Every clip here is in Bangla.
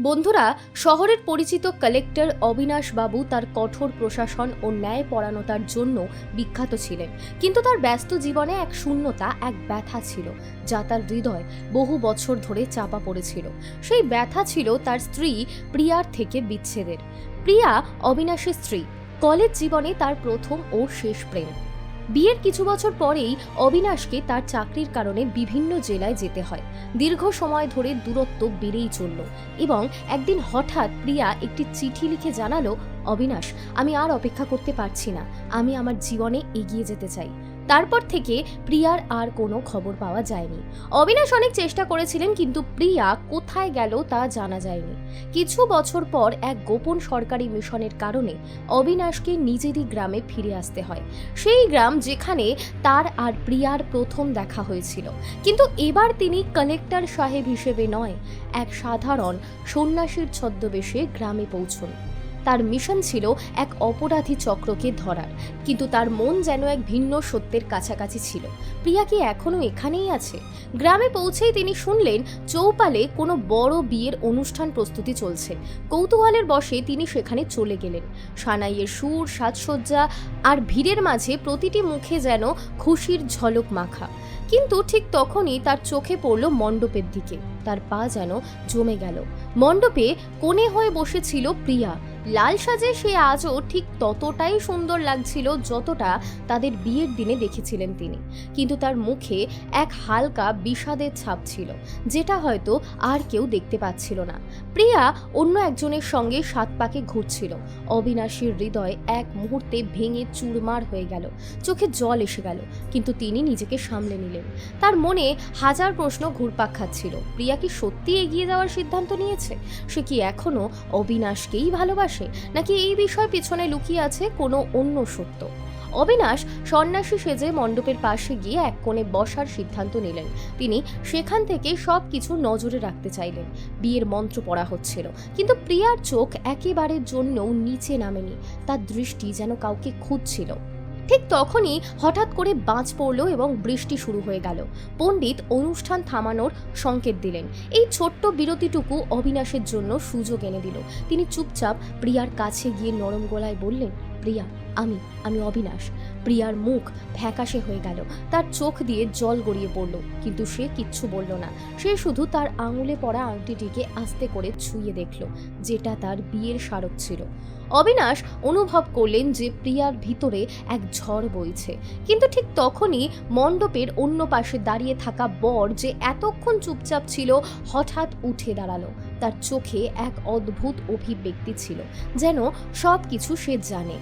বন্ধুরা, শহরের পরিচিত কালেক্টর অবিনাশ বাবু তার কঠোর প্রশাসন ও ন্যায় পরায়ণতার জন্য বিখ্যাত ছিলেন। কিন্তু তার ব্যস্ত জীবনে এক শূন্যতা, এক ব্যথা ছিল, যা তার হৃদয় বহু বছর ধরে চাপা পড়েছিল। সেই ব্যথা ছিল তার স্ত্রী প্রিয়ার থেকে বিচ্ছেদের। প্রিয়া অবিনাশের স্ত্রী। কলেজ জীবনে তার প্রথম ও শেষ প্রেম। বিয়ের কিছু বছর পরেই অবিনাশকে তার চাকরির কারণে বিভিন্ন জেলায় যেতে হয়। দীর্ঘ সময় ধরে দূরত্ব বেড়েই চলল এবং একদিন হঠাৎ প্রিয়া একটি চিঠি লিখে জানালো, অবিনাশ, আমি আর অপেক্ষা করতে পারছি না। আমি আমার জীবনে এগিয়ে যেতে চাই। তারপর থেকে প্রিয়ার আর কোনো খবর পাওয়া যায়নি। অবিনাশ অনেক চেষ্টা করেছিলেন, কিন্তু প্রিয়া কোথায় গেল তা জানা যায়নি। কিছু বছর পর এক গোপন সরকারি মিশনের কারণে অবিনাশকে নিজেরই গ্রামে ফিরে আসতে হয়। সেই গ্রাম যেখানে তার আর প্রিয়ার প্রথম দেখা হয়েছিল। কিন্তু এবার তিনি কালেক্টর সাহেব হিসেবে নয়, এক সাধারণ সন্ন্যাসীর ছদ্মবেশে গ্রামে পৌঁছন। তার মিশন ছিল এক অপরাধী চক্রকে ধরার। কিন্তু তার মন যেন এক ভিন্ন সত্যের কাছাকাছি ছিল। প্রিয়া কি এখনও এখানেই আছে? গ্রামে পৌঁছেই তিনি শুনলেন চৌপালে কোনো বড় বিয়ের অনুষ্ঠান প্রস্তুতি চলছে। কৌতূহলের বশে তিনি সেখানে চলে গেলেন। সানাইয়ের সুর, সাজসজ্জা আর ভিড়ের মাঝে প্রতিটি মুখে যেন খুশির ঝলক মাখা। কিন্তু ঠিক তখনই তার চোখে পড়ল মণ্ডপের দিকে। তার পা যেন জমে গেল। মণ্ডপে কোণে হয়ে বসেছিল প্রিয়া। লাল সাজে সে আজও ঠিক ততটাই সুন্দর লাগছিল যতটা তাদের বিয়ের দিনে দেখেছিলেন তিনি। কিন্তু তার মুখে এক হালকা বিষাদের ছাপ ছিল, যেটা হয়তো আর কেউ দেখতে পাচ্ছিল না। প্রিয়া অন্য একজনের সঙ্গে সাত পাকে ঘুরছিল। অবিনাশীর হৃদয় এক মুহূর্তে ভেঙে চুরমার হয়ে গেল। চোখে জল এসে গেল, কিন্তু তিনি নিজেকে সামলে নিলেন। তার মনে হাজার প্রশ্ন ঘুরপাক খাচ্ছিল। প্রিয়া কি সত্যি এগিয়ে যাওয়ার সিদ্ধান্ত নিয়েছে? সে কি এখনও অবিনাশকেই ভালোবাসে? নাকি এই বিষয় পিছনে লুকিয়ে আছে কোনো অন্য সত্য? অবিনাশ সন্ন্যাসী সেজে মণ্ডপের পাশে গিয়ে এক কোণে বসার সিদ্ধান্ত নিলেন। তিনি সেখান থেকে সব কিছু নজরে রাখতে চাইলেন। বিয়ের মন্ত্র পড়া হচ্ছিল। কিন্তু প্রিয়ার চোখ একেবারের জন্যও নিচে নামেনি। তার দৃষ্টি যেন কাউকে খুঁজছিল। ঠিক তখনই হঠাৎ করে বাজ পড়ল এবং বৃষ্টি শুরু হয়ে গেল। পণ্ডিত অনুষ্ঠান থামানোর সংকেত দিলেন। এই ছোট্ট বিরতিটুকু অবিনাশের জন্য সুযোগ এনে দিল। তিনি চুপচাপ প্রিয়ার কাছে গিয়ে নরম গলায় বললেন, প্রিয়া, আমি আমি অবিনাশ। প্রিয়ার মুখ ফ্যাকাশে হয়ে গেল। তার চোখ দিয়ে জল গড়িয়ে পড়ল, কিন্তু সে কিচ্ছু বলল না। সে শুধু তার আঙুলে পড়া আংটিটিকে আস্তে করে ছুঁয়ে দেখল, যেটা তার বিয়ের স্মারক ছিল। অবিনাশ অনুভব করলেন যে প্রিয়ার ভিতরে এক ঝড় বইছে। কিন্তু ঠিক তখনই মণ্ডপের অন্য পাশে দাঁড়িয়ে থাকা বর যে এতক্ষণ চুপচাপ ছিল, হঠাৎ উঠে দাঁড়াল। তার চোখে এক অদ্ভুত অভিব্যক্তি ছিল, যেন সব কিছু সে জানে।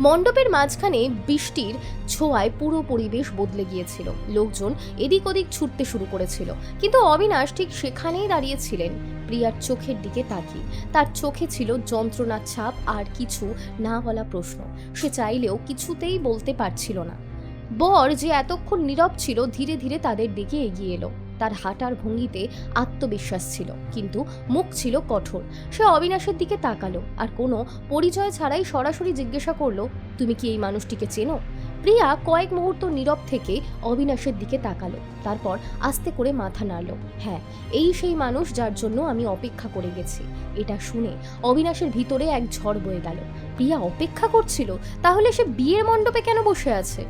মণ্ডপের মাঝখানে বৃষ্টির ছোঁয়ায় পুরো পরিবেশ বদলে গিয়েছিল। লোকজন এদিক ওদিক ছুটতে শুরু করেছিল। কিন্তু অবিনাশ ঠিক সেখানেই দাঁড়িয়েছিলেন। প্রিয়ার চোখের দিকে তাকিয়ে। তার চোখে ছিল যন্ত্রণার ছাপ আর কিছু না বলা প্রশ্ন। সে চাইলেও কিছুতেই বলতে পারছিল না। বর যে এতক্ষণ নীরব ছিল, ধীরে ধীরে তাদের দিকে এগিয়ে এলো। তার হাঁটার ভঙ্গিতে আত্মবিশ্বাস ছিল, কিন্তু মুখ ছিল কঠোর। সে অবিনাশের দিকে তাকালো আর কোনো পরিচয় ছাড়াই সরাসরি জিজ্ঞাসা করল, তুমি কি এই মানুষটিকে চেনো? প্রিয়া কয়েক মুহূর্ত নীরব থেকে অবিনাশের দিকে তাকালো, তারপর আস্তে করে মাথা নাড়ল হ্যাঁ এই সেই মানুষ যার জন্য আমি অপেক্ষা করে গেছি। এটা শুনে অবিনাশের ভিতরে এক ঝড় বয়ে গেল। প্রিয়া অপেক্ষা করছিল? তাহলে সে বিয়ের মণ্ডপে কেন বসে আছে?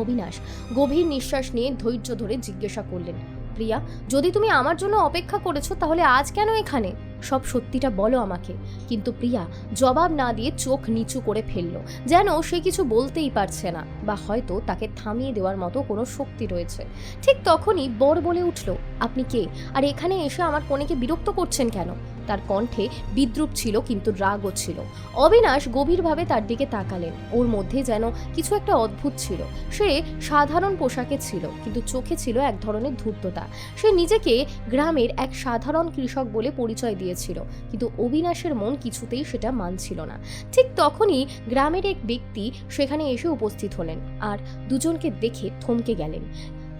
অবিনাশ গভীর নিঃশ্বাস নিয়ে ধৈর্য ধরে জিজ্ঞাসা করলেন প্রিয়া, যদি তুমি আমার জন্য অপেক্ষা করেছ, তাহলে আজ কেন এখানে? সব সত্যিটা বলো আমাকে। কিন্তু প্রিয়া, জবাব না দিয়ে চোখ নিচু করে ফেলল, যেন সে কিছু বলতেই পারছে না, বা হয়তো তাকে থামিয়ে দেওয়ার মতো কোনো শক্তি রয়েছে। ঠিক তখনই বর বলে উঠল, আপনি কে? আর এখানে এসে আমার কনেকে বিরক্ত করছেন কেন? তার কণ্ঠে বিদ্রুপ ছিল, কিন্তু রাগও ছিল। অবিনাশ গভীরভাবে তার দিকে তাকালেন। ওর মধ্যে যেন কিছু একটা অদ্ভুত ছিল। সে সাধারণ পোশাকে ছিল, কিন্তু চোখে ছিল এক ধরনের ধূর্ততা। সে নিজেকে গ্রামের এক সাধারণ কৃষক বলে পরিচয় দিয়েছিল, কিন্তু অবিনাশের মন কিছুতেই সেটা মানছিল না। ঠিক তখনই গ্রামের এক ব্যক্তি সেখানে এসে উপস্থিত হলেন আর দুজনকে দেখে থমকে গেলেন।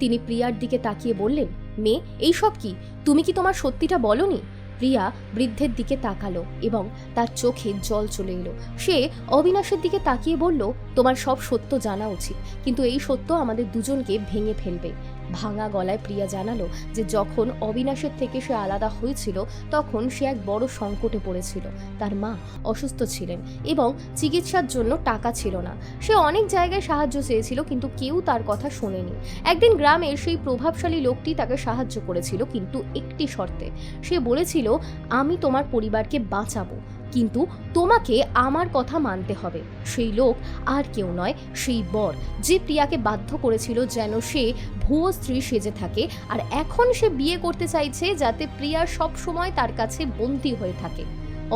তিনি প্রিয়ার দিকে তাকিয়ে বললেন, মেয়ে, এইসব কি? তুমি কি তোমার সত্যিটা বলনি? প্রিয়া বৃদ্ধের দিকে তাকালো এবং তার চোখে জল চলে এলো। সে অবিনাশের দিকে তাকিয়ে বলল, তোমার সব সত্য জানা উচিত, কিন্তু এই সত্য আমাদের দুজনকে ভেঙে ফেলবে। ভাঙা গলায় প্রিয়া জানালো যে যখন অবিনাশের থেকে সে আলাদা হয়েছিল, তখন সে এক বড় সংকটে পড়েছিল। তার মা অসুস্থ ছিলেন এবং চিকিৎসার জন্য টাকা ছিল না। সে অনেক জায়গায় সাহায্য চেয়েছিল কিন্তু কেউ তার কথা শোনেনি। একদিন গ্রামের সেই প্রভাবশালী লোকটি তাকে সাহায্য করেছিল কিন্তু একটি শর্তে। সে বলেছিল, আমি তোমার পরিবারকে বাঁচাবো। কিন্তু তোমাকে আমার কথা মানতে হবে। সেই লোক আর কেউ নয়, সেই বর যে প্রিয়াকে বাধ্য করেছিল যেন সে ভুয়ো স্ত্রী সেজে থাকে আর এখন সে বিয়ে করতে চাইছে যাতে প্রিয়া সব সময় তার কাছে বন্দী হয়ে থাকে।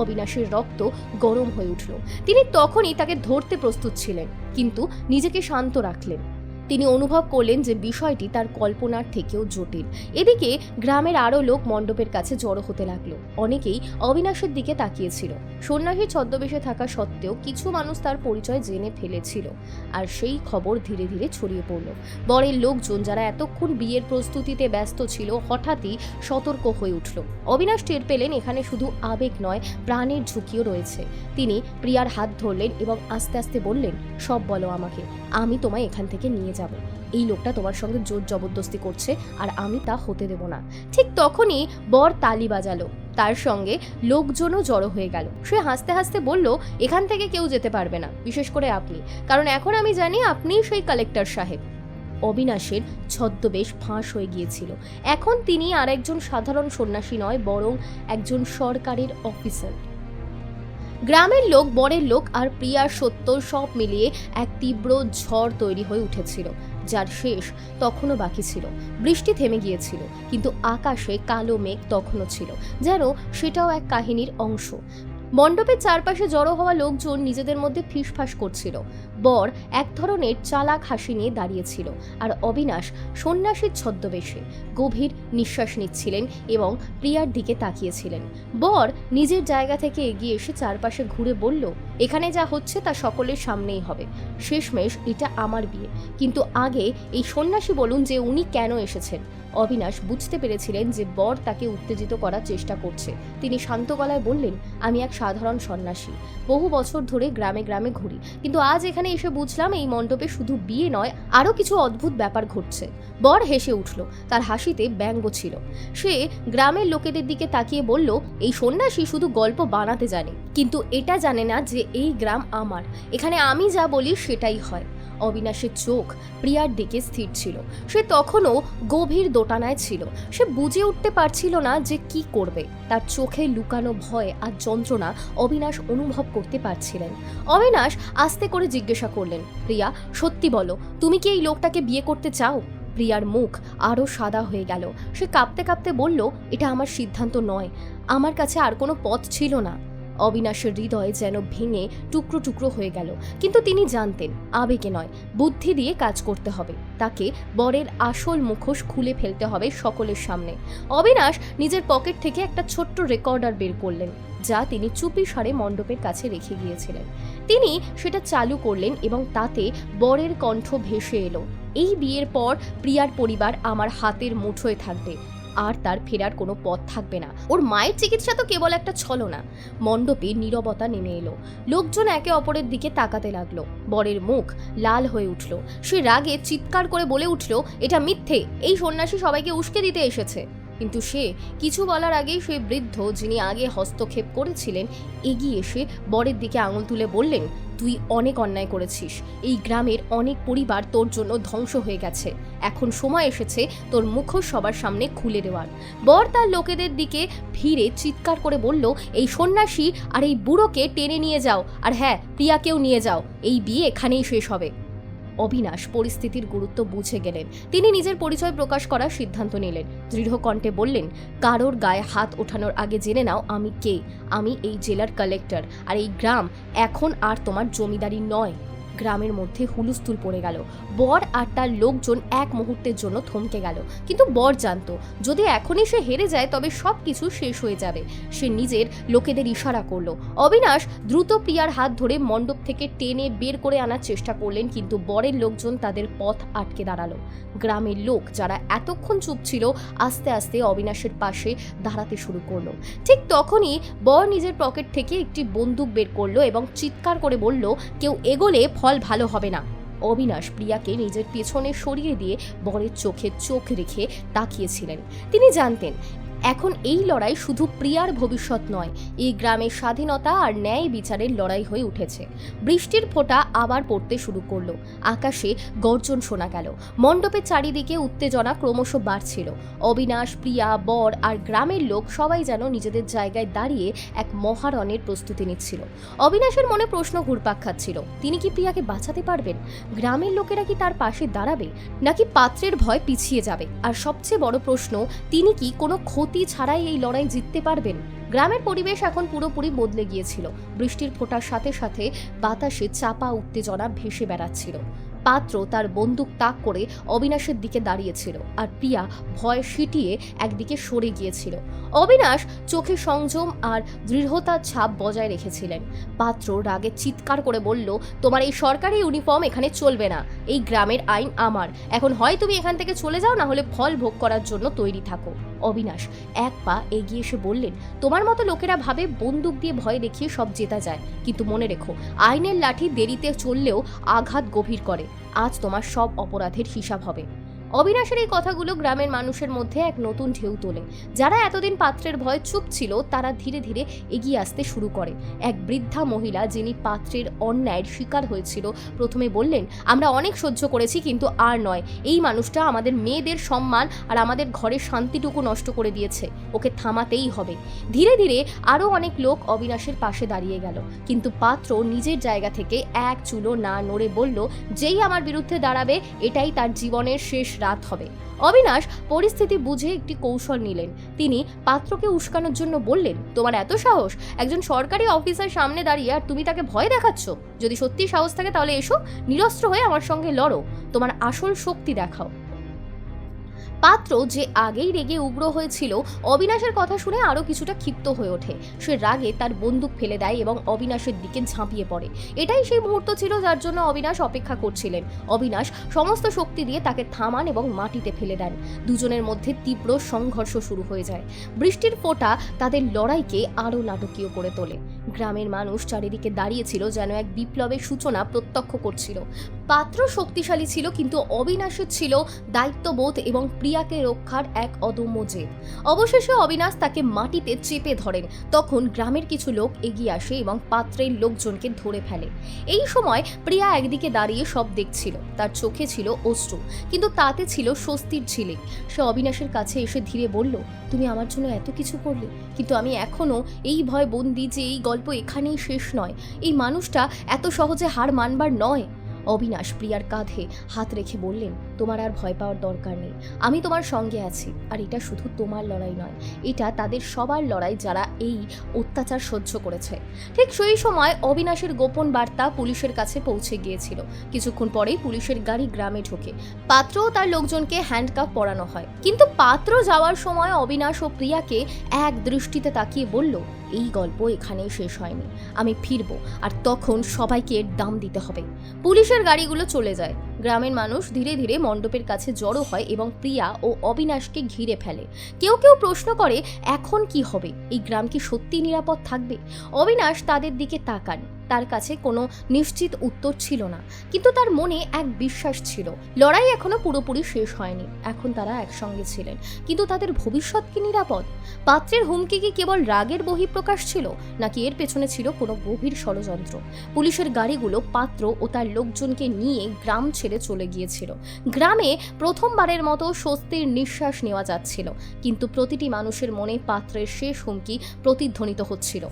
অবিনাশের রক্ত গরম হয়ে উঠল। তিনি তখনই তাকে ধরতে প্রস্তুত ছিলেন, কিন্তু নিজেকে শান্ত রাখলেন। তিনি অনুভব করলেন যে বিষয়টি তার কল্পনার থেকেও জটিল। এদিকে গ্রামের আরও লোক মণ্ডপের কাছে জড়ো হতে লাগল। অনেকেই অবিনাশের দিকে তাকিয়েছিল। সন্ন্যাসী ছদ্মবেশে থাকা সত্ত্বেও কিছু মানুষ তার পরিচয় জেনে ফেলেছিল আর সেই খবর ধীরে ধীরে ছড়িয়ে পড়ল। বরের লোকজন যারা এতক্ষণ বিয়ের প্রস্তুতিতে ব্যস্ত ছিল হঠাৎই সতর্ক হয়ে উঠল। অবিনাশ টের পেলেন এখানে শুধু আবেগ নয়, প্রাণের ঝুঁকিও রয়েছে। তিনি প্রিয়ার হাত ধরলেন এবং আস্তে আস্তে বললেন, সব বলো আমাকে, আমি তোমায় এখান থেকে নিয়ে যাব। এই লোকটা তোমার সঙ্গে জোর জবরদস্তি করছে আর আমি তা হতে দেব না। ঠিক তখনই বর তালি বাজালো। তার সঙ্গে লোকজনও জড়ো হয়ে গেল। সে হাসতে হাসতে বলল, এখান থেকে কেউ যেতে পারবে না, বিশেষ করে আপনি। কারণ এখন আমি জানি আপনিই সেই কালেক্টর সাহেব। অবিনাশের ছদ্মবেশ ফাঁস হয়ে গিয়েছিল। এখন তিনি আর একজন সাধারণ সন্ন্যাসী নয়, বরং একজন সরকারের অফিসার গ্রামের লোক, বরের লোক আর প্রিয়ার সত্য সব মিলিয়ে এক তীব্র ঝড় তৈরি হয়ে উঠেছিল, যার শেষ তখনও বাকি ছিল। বৃষ্টি থেমে গিয়েছিল, কিন্তু আকাশে কালো মেঘ তখনও ছিল, যেন সেটাও এক কাহিনীর অংশ। মণ্ডপের চারপাশে জড়ো হওয়া লোকজন নিজেদের মধ্যে ফিসফাস করছিল। বর এক ধরনের চালাক হাসি নিয়ে দাঁড়িয়েছিল আর অবিনাশ সন্ন্যাসীর ছদ্মবেশে গভীর নিঃশ্বাস নিচ্ছিলেন এবং প্রিয়ার দিকে তাকিয়েছিলেন। বর নিজের জায়গা থেকে এগিয়ে এসে চারপাশে ঘুরে বলল, এখানে যা হচ্ছে তা সকলের সামনেই হবে। শেষমেশ এটা আমার বিয়ে। কিন্তু আগে এই সন্ন্যাসী বলুন যে উনি কেন এসেছেন? অবিনাশ বুঝতে পেরেছিলেন যে বর তাকে উত্তেজিত করার চেষ্টা করছে। তিনি শান্ত গলায় বললেন, আমি এক সাধারণ সন্ন্যাসী। বহু বছর ধরে গ্রামে গ্রামে ঘুরি। কিন্তু আজ এখানে এসে বুঝলাম এই মণ্ডপে শুধু বিয়ে নয়, আরও কিছু অদ্ভুত ব্যাপার ঘটছে। বর হেসে উঠল। তার হাসিতে ব্যঙ্গ ছিল। সে গ্রামের লোকেদের দিকে তাকিয়ে বলল, এই সন্ন্যাসী শুধু গল্প বানাতে জানে। কিন্তু এটা জানে না যে এই গ্রাম আমার। এখানে আমি যা বলি সেটাই হয়। অবিনাশের চোখ প্রিয়ার দিকে স্থির ছিল। সে তখনও গভীর দোটানায় ছিল। সে বুঝে উঠতে পারছিল না যে কি করবে। তার চোখে লুকানো ভয় আর যন্ত্রণা অবিনাশ অনুভব করতে পারছিলেন। অবিনাশ আস্তে করে জিজ্ঞাসা করলেন, প্রিয়া, সত্যি বলো, তুমি কি এই লোকটাকে বিয়ে করতে চাও? প্রিয়ার মুখ আরও সাদা হয়ে গেল। সে কাঁপতে কাঁপতে বলল, এটা আমার সিদ্ধান্ত নয়। আমার কাছে আর কোনো পথ ছিল না। অবিনাশের হৃদয় যেন ভেঙে টুকরো টুকরো হয়ে গেল। কিন্তু তিনি জানতেন, আবেগে নয়, বুদ্ধি দিয়ে কাজ করতে হবে। তাকে বরের আসল মুখোশ খুলে ফেলতে হবে সকলের সামনে। অবিনাশ নিজের পকেট থেকে একটা ছোট্ট রেকর্ডার বের করলেন, যা তিনি চুপি সারে মণ্ডপের কাছে রেখে গিয়েছিলেন। তিনি সেটা চালু করলেন এবং তাতে বরের কণ্ঠ ভেসে এলো, এই বিয়ের পর প্রিয়ার পরিবার আমার হাতের মুঠোয় থাকবে। আর তার ফেরার কোনো পথ থাকবে না। ওর মায়ের চিকিৎসা তো কেবল একটা ছলনা। মণ্ডপে নীরবতা নেমে এলো। লোকজন একে অপরের দিকে তাকাতে লাগল। বরের মুখ লাল হয়ে উঠল। সে রাগে চিৎকার করে বলে উঠল, এটা মিথ্যে। এই সন্ন্যাসী সবাইকে উস্কে দিতে এসেছে। কিন্তু সে কিছু বলার আগেই সেই বৃদ্ধ যিনি আগে হস্তক্ষেপ করেছিলেন, এগিয়ে এসে বরের দিকে আঙুল তুলে বললেন, তুই অনেক অন্যায় করেছিস। এই গ্রামের অনেক পরিবার তোর জন্য ধ্বংস হয়ে গেছে। এখন সময় এসেছে তোর মুখোশ সবার সামনে খুলে দেওয়ার। বর তার লোকেদের দিকে ফিরে চিৎকার করে বলল, এই সন্ন্যাসী আর এই বুড়োকে টেনে নিয়ে যাও। আর হ্যাঁ প্রিয়াকেও নিয়ে যাও। এই বিয়ে এখানেই শেষ হবে। অবিনাশ পরিস্থিতির গুরুত্ব বুঝে গেলেন। তিনি নিজের পরিচয় প্রকাশ করার সিদ্ধান্ত নিলেন। দৃঢ় কণ্ঠে বললেন, কারোর গায়ে হাত ওঠানোর আগে জেনে নাও আমি কে। আমি এই জেলার কালেক্টর আর এই গ্রাম এখন আর তোমার জমিদারি নয়। গ্রামের মধ্যে হুলুস্থুল পড়ে গেল। বর আর তার লোকজন এক মুহূর্তের জন্য থমকে গেল। কিন্তু বর জানত, যদি এখনই সে হেরে যায়, তবে সব কিছু শেষ হয়ে যাবে। সে নিজের লোকেদের ইশারা করল। অবিনাশ দ্রুত প্রিয়ার হাত ধরে মণ্ডপ থেকে টেনে বের করে আনার চেষ্টা করলেন, কিন্তু বরের লোকজন তাদের পথ আটকে দাঁড়াল। গ্রামের লোক যারা এতক্ষণ চুপ ছিল, আস্তে আস্তে অবিনাশের পাশে দাঁড়াতে শুরু করল। ঠিক তখনই বর নিজের পকেট থেকে একটি বন্দুক বের করল এবং চিৎকার করে বলল, কেউ এগোলে ফল ভালো হবে না। অবিনাশ প্রিয়াকে নিজের পেছনে সরিয়ে দিয়ে বরের চোখে চোখ রেখে তাকিয়েছিলেন। তিনি জানতেন এখন এই লড়াই শুধু প্রিয়ার ভবিষ্যৎ নয়, এই গ্রামের স্বাধীনতা আর ন্যায় বিচারের লড়াই হয়ে উঠেছে। বৃষ্টির ফোঁটা আবার পড়তে শুরু করল। আকাশে গর্জন শোনা গেল। মণ্ডপের চারিদিকে উত্তেজনা ক্রমশ বাড়ছিল। অবিনাশ, প্রিয়া, বর আর গ্রামের লোক সবাই যেন নিজেদের জায়গায় দাঁড়িয়ে এক মহারণের প্রস্তুতি নিচ্ছিল। অবিনাশের মনে প্রশ্ন ঘুরপাক খাচ্ছিল, তিনি কি প্রিয়াকে বাঁচাতে পারবেন? গ্রামের লোকেরা কি তার পাশে দাঁড়াবে? নাকি পাত্রের ভয় পিছিয়ে যাবে? আর সবচেয়ে বড় প্রশ্ন, তিনি কি কোনো ক্ষতি ছাড়াই এই লড়াই জিততে পারবেন। গ্রামের পরিবেশ এখন পুরোপুরি বদলে গিয়েছিল। বৃষ্টির ফোটার সাথে সাথে বাতাসে চাপা উত্তেজনা ভেসে বেড়াচ্ছিল। পাত্র তার বন্দুক তাক করে অবিনাশের দিকে দাঁড়িয়েছিল আর প্রিয়া ভয় সিটিয়ে একদিকে সরে গিয়েছিল। অবিনাশ চোখে সংযম আর দৃঢ়তার ছাপ বজায় রেখেছিলেন। পাত্র রাগে চিৎকার করে বলল, তোমার এই সরকারি ইউনিফর্ম এখানে চলবে না। এই গ্রামের আইন আমার। এখন হয় তুমি এখান থেকে চলে যাও, না হলে ফল ভোগ করার জন্য তৈরি থাকো। অবিনাশ এক পা এগিয়ে এসে বললেন, তোমার মতো লোকেরা ভাবে বন্দুক দিয়ে ভয় দেখিয়ে সব জেতা যায়। কিন্তু মনে রেখো, আইনের লাঠি দেরিতে চললেও আঘাত গভীর করে। আজ তোমার সব অপরাধের হিসাব হবে। অবিনাশের এই কথাগুলো গ্রামের মানুষের মধ্যে এক নতুন ঢেউ তোলে। যারা এতদিন পাত্রের ভয় চুপ ছিল, তারা ধীরে ধীরে এগিয়ে আসতে শুরু করে। এক বৃদ্ধা মহিলা, যিনি পাত্রের অন্যায়ের শিকার হয়েছিল, প্রথমে বললেন, আমরা অনেক সহ্য করেছি, কিন্তু আর নয়। এই মানুষটা আমাদের মেয়েদের সম্মান আর আমাদের ঘরের শান্তিটুকু নষ্ট করে দিয়েছে। ওকে থামাতেই হবে। ধীরে ধীরে আরও অনেক লোক অবিনাশের পাশে দাঁড়িয়ে গেল। কিন্তু পাত্র নিজের জায়গা থেকে এক চুলো না নড়ে বলল, যেই আমার বিরুদ্ধে দাঁড়াবে, এটাই তার জীবনের শেষ রাত হবে। অবিনাশ পরিস্থিতি বুঝে একটি কৌশল নিলেন। তিনি পাত্রকে উস্কানোর জন্য বললেন, তোমার এত সাহস? একজন সরকারি অফিসার সামনে দাঁড়িয়ে আর তুমি তাকে ভয় দেখাচ্ছ? যদি সত্যি সাহস থাকে তাহলে এসো, নিরস্ত্র হয়ে আমার সঙ্গে লড়ো। তোমার আসল শক্তি দেখাও। পাত্র যে আগেই রেগে উগ্র হয়েছিল, অবিনাশের কথা শুনে আরও কিছুটা ক্ষিপ্ত হয়ে ওঠে। সে রাগে তার বন্দুক ফেলে দেয় এবং অবিনাশের দিকে ঝাঁপিয়ে পড়ে। এটাই সেই মুহূর্ত ছিল যার জন্য অবিনাশ অপেক্ষা করছিলেন। অবিনাশ সমস্ত শক্তি দিয়ে তাকে থামান এবং মাটিতে ফেলে দেন। দুজনের মধ্যে তীব্র সংঘর্ষ শুরু হয়ে যায়। বৃষ্টির ফোঁটা তাদের লড়াইকে আরও নাটকীয় করে তোলে। গ্রামের মানুষ চারিদিকে দাঁড়িয়েছিল যেন এক বিপ্লবের সূচনা প্রত্যক্ষ করছিল। পাত্র শক্তিশালী ছিল, কিন্তু অবিনাশের ছিল দায়িত্ববোধ এবং প্রিয়াকে রক্ষার এক অদম্য জেদ। অবশেষে অবিনাশ তাকে মাটিতে চেপে ধরেন। তখন গ্রামের কিছু লোক এগিয়ে আসে এবং পাত্রের লোকজনকে ধরে ফেলে। এই সময় প্রিয়া একদিকে দাঁড়িয়ে সব দেখছিল, তার চোখে ছিল অশ্রু, কিন্তু তাতে ছিল স্বস্তির ঝিলিক সে অবিনাশের কাছে এসে ধীরে বলল, তুমি আমার জন্য এত কিছু করলে, কিন্তু আমি এখনও এই ভয় বন্দি যে এই গল্প এখানেই শেষ নয়। এই মানুষটা এত সহজে হার মানবার নয়। অবিনাশ প্রিয়ার কাঁধে হাত রেখে বললেন তোমার আর ভয় পাওয়ার দরকার নেই। আমি তোমার সঙ্গে আছি, আর এটা শুধু তোমার লড়াই নয়, এটা তাদের সবার লড়াই যারা এই অত্যাচার সহ্য করেছে। ঠিক সেই সময় অবিনাশের গোপন বার্তা পুলিশের কাছে পৌঁছে গিয়েছিল। কিছুক্ষণ পরেই পুলিশের গাড়ি গ্রামে ঢোকে। পাত্র তার লোকজনকে হ্যান্ডকাপ পরানো হয়। কিন্তু পাত্র যাওয়ার সময় অবিনাশ ও প্রিয়াকে এক দৃষ্টিতে তাকিয়ে বলল, এই গল্প এখানেই শেষ হয়নি। আমি ফিরবো, আর তখন সবাইকে এর দাম দিতে হবে। পুলিশের গাড়িগুলো চলে যায়। গ্রামের মানুষ ধীরে ধীরে মণ্ডপের কাছে জড়ো হয় এবং প্রিয়া ও অবিনাশকে ঘিরে ফেলে। কেউ কেউ প্রশ্ন করে, এখন কি হবে? এই গ্রাম কি সত্যি নিরাপদ থাকবে? অবিনাশ তাদের দিকে তাকান। তার কাছে কোনো নিশ্চিত উত্তর ছিল না। কিন্তু তার মনে এক বিশ্বাস ছিল। লড়াই এখনও পুরোপুরি শেষ হয়নি। এখন তারা একসঙ্গে ছিলেন। কিন্তু তাদের ভবিষ্যৎ কি নিরাপদ? পাত্রের হুমকি কি কেবল রাগের বহিঃপ্রকাশ ছিল, নাকি এর পেছনে ছিল কোনো গভীর ষড়যন্ত্র? পুলিশের গাড়িগুলো পাত্র ও তার লোকজনকে নিয়ে গ্রাম ছেড়ে চলে গিয়েছিল। গ্রামে প্রথমবারের মতো স্বস্তির নিঃশ্বাস নেওয়া যাচ্ছিল। কিন্তু প্রতিটি মানুষের মনে পাত্রের শেষ হুমকি প্রতিধ্বনিত হচ্ছিল।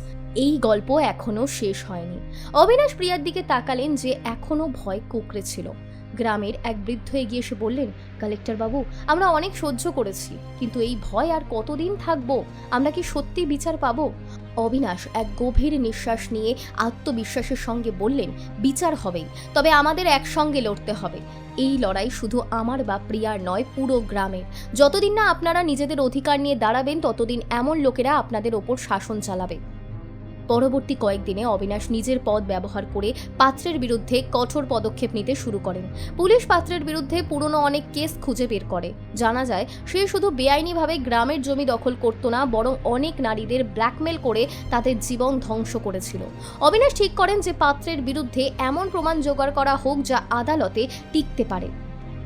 এই গল্প এখনও শেষ হয়নি। অবিনাশ প্রিয়ার দিকে তাকালেন যে এখনও ভয় কুকড়ে ছিল গ্রামের এক বৃদ্ধ এগিয়ে এসে বললেন, কালেক্টর বাবু, আমরা অনেক সহ্য করেছি, কিন্তু এই ভয় আর কতদিন থাকব? আমরা কি সত্যি বিচার পাবো? অবিনাশ এক গভীর নিঃশ্বাস নিয়ে আত্মবিশ্বাসের সঙ্গে বললেন, বিচার হবেই, তবে আমাদের একসঙ্গে লড়তে হবে। এই লড়াই শুধু আমার বা প্রিয়ার নয়, পুরো গ্রামের। যতদিন না আপনারা নিজেদের অধিকার নিয়ে দাঁড়াবেন, ততদিন এমন লোকেরা আপনাদের ওপর শাসন চালাবে। পরবর্তী কয়েকদিনে অবিনাশ নিজের পদ ব্যবহার করে পাত্রের বিরুদ্ধে কঠোর পদক্ষেপ নিতে শুরু করেন। পুলিশ পাত্রের বিরুদ্ধে পুরনো অনেক কেস খুঁজে বের করে। জানা যায়, সে শুধু বেআইনিভাবে গ্রামের জমি দখল করতো না, বরং অনেক নারীদের ব্ল্যাকমেল করে তাদের জীবন ধ্বংস করেছিল। অবিনাশ ঠিক করেন যে পাত্রের বিরুদ্ধে এমন প্রমাণ জোগাড় করা হোক যা আদালতে টিকতে পারে।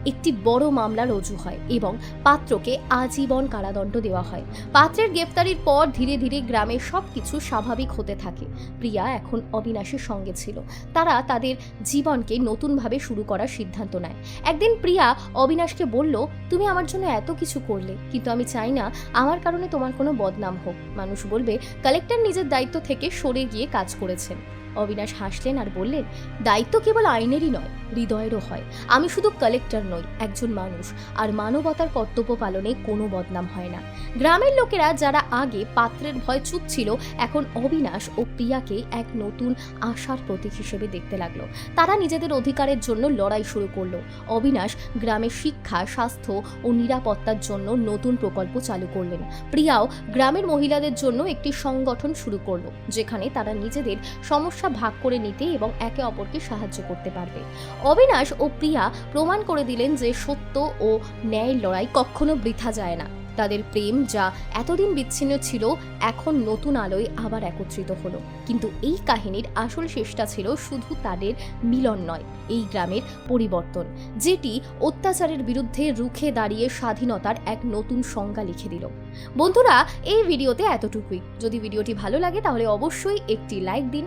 একটি বড় মামলা রুজু হয় এবং পাত্রকে আজীবন কারাদণ্ড দেওয়া হয়। পাত্রের গ্রেপ্তারির পর ধীরে ধীরে গ্রামের সব কিছু স্বাভাবিক হতে থাকে। প্রিয়া এখন অবিনাশের সঙ্গে ছিল। তারা তাদের জীবনকে নতুনভাবে শুরু করার সিদ্ধান্ত নেয়। একদিন প্রিয়া অবিনাশকে বলল, তুমি আমার জন্য এত কিছু করলে, কিন্তু আমি চাই না আমার কারণে তোমার কোনো বদনাম হোক। মানুষ বলবে, কালেক্টর নিজের দায়িত্ব থেকে সরে গিয়ে কাজ করেছেন। অবিনাশ হাসলেন আর বললেন, দায়িত্ব কেবল আইনেরই নয়, হৃদয়েরও হয়। আমি শুধু কালেক্টর নই, একজন মানুষ। আর মানবতার কর্তব্য পালনে কোনো বদনাম হয় না। গ্রামের লোকেরা যারা আগে পাত্রের ভয় চুপ ছিল এখন অবিনাশ ও প্রিয়াকে এক নতুন আশার প্রতীক হিসেবে দেখতে লাগল। তারা নিজেদের অধিকারের জন্য লড়াই শুরু করল। অবিনাশ গ্রামের শিক্ষা, স্বাস্থ্য ও নিরাপত্তার জন্য নতুন প্রকল্প চালু করলেন। প্রিয়াও গ্রামের মহিলাদের জন্য একটি সংগঠন শুরু করল, যেখানে তারা নিজেদের সমস্যা ভাগ করে নিতে এবং একে অপরকে সাহায্য করতে পারবে। অবিনাশ ও প্রিয়া প্রমাণ করে দিলেন যে সত্য ও ন্যায়ের লড়াই কখনো বৃথা যায় না। তাদের প্রেম যা এতদিন বিচ্ছিন্ন ছিল, এখন নতুন আলোয় আবার একত্রিত হলো। কিন্তু এই কাহিনীর আসল শেষটা ছিল শুধু তাদের মিলন নয়, এই গ্রামের পরিবর্তন, যেটি অত্যাচারের বিরুদ্ধে রুখে দাঁড়িয়ে স্বাধীনতার এক নতুন সংজ্ঞা লিখে দিল। বন্ধুরা, এই ভিডিওতে এতটুকুই। যদি ভিডিওটি ভালো লাগে তাহলে অবশ্যই একটি লাইক দিন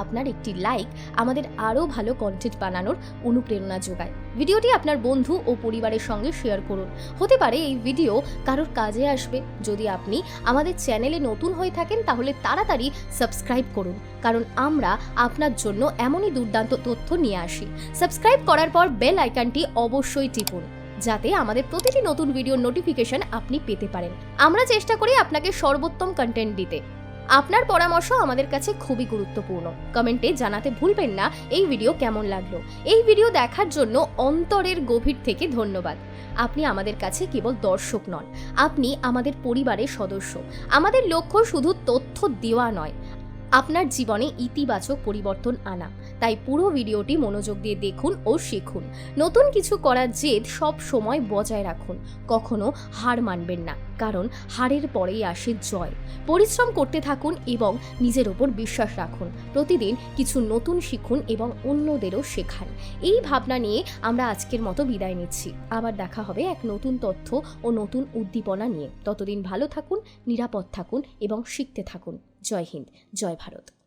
আপনার একটি লাইক আমাদের আরও ভালো কন্টেন্ট বানানোর অনুপ্রেরণা যোগায়। ভিডিওটি আপনার বন্ধু ও পরিবারের সঙ্গে শেয়ার করুন। হতে পারে এই ভিডিও কারোর কাজে আসবে। যদি আপনি আমাদের চ্যানেলে নতুন হয়ে থাকেন, তাহলে তাড়াতাড়ি সাবস্ক্রাইব করুন। কারণ আমরা আপনার জন্য এমনই দুর্দান্ত তথ্য নিয়ে আসি। সাবস্ক্রাইব করার পর বেল আইকনটি অবশ্যই টিপুন, যাতে আমাদের প্রতিটি নতুন ভিডিওর নোটিফিকেশন আপনি পেতে পারেন। আমরা চেষ্টা করি আপনাকে সর্বোত্তম কন্টেন্ট দিতে। আপনার পরামর্শ আমাদের কাছে খুবই গুরুত্বপূর্ণ। কমেন্টে জানাতে ভুলবেন না, এই ভিডিও কেমন লাগল? এই ভিডিও দেখার জন্য অন্তরের গভীর থেকে ধন্যবাদ। আপনি আমাদের কাছে কেবল দর্শক নন, আপনি আমাদের পরিবারের সদস্য। আমাদের লক্ষ্য শুধু তথ্য দেওয়া নয় আপনার জীবনে ইতিবাচক পরিবর্তন আনা। তাই পুরো ভিডিওটি মনোযোগ দিয়ে দেখুন ও শিখুন। নতুন কিছু করার জেদ সব সময় বজায় রাখুন। কখনো হার মানবেন না, কারণ হারের পরেই আসে জয়। পরিশ্রম করতে থাকুন এবং নিজের ওপর বিশ্বাস রাখুন। প্রতিদিন কিছু নতুন শিখুন এবং অন্যদেরও শেখান। এই ভাবনা নিয়ে আমরা আজকের মতো বিদায় নিচ্ছি। আবার দেখা হবে এক নতুন তথ্য ও নতুন উদ্দীপনা নিয়ে। ততদিন ভালো থাকুন, নিরাপদ থাকুন এবং শিখতে থাকুন। জয় হিন্দ জয় ভারত।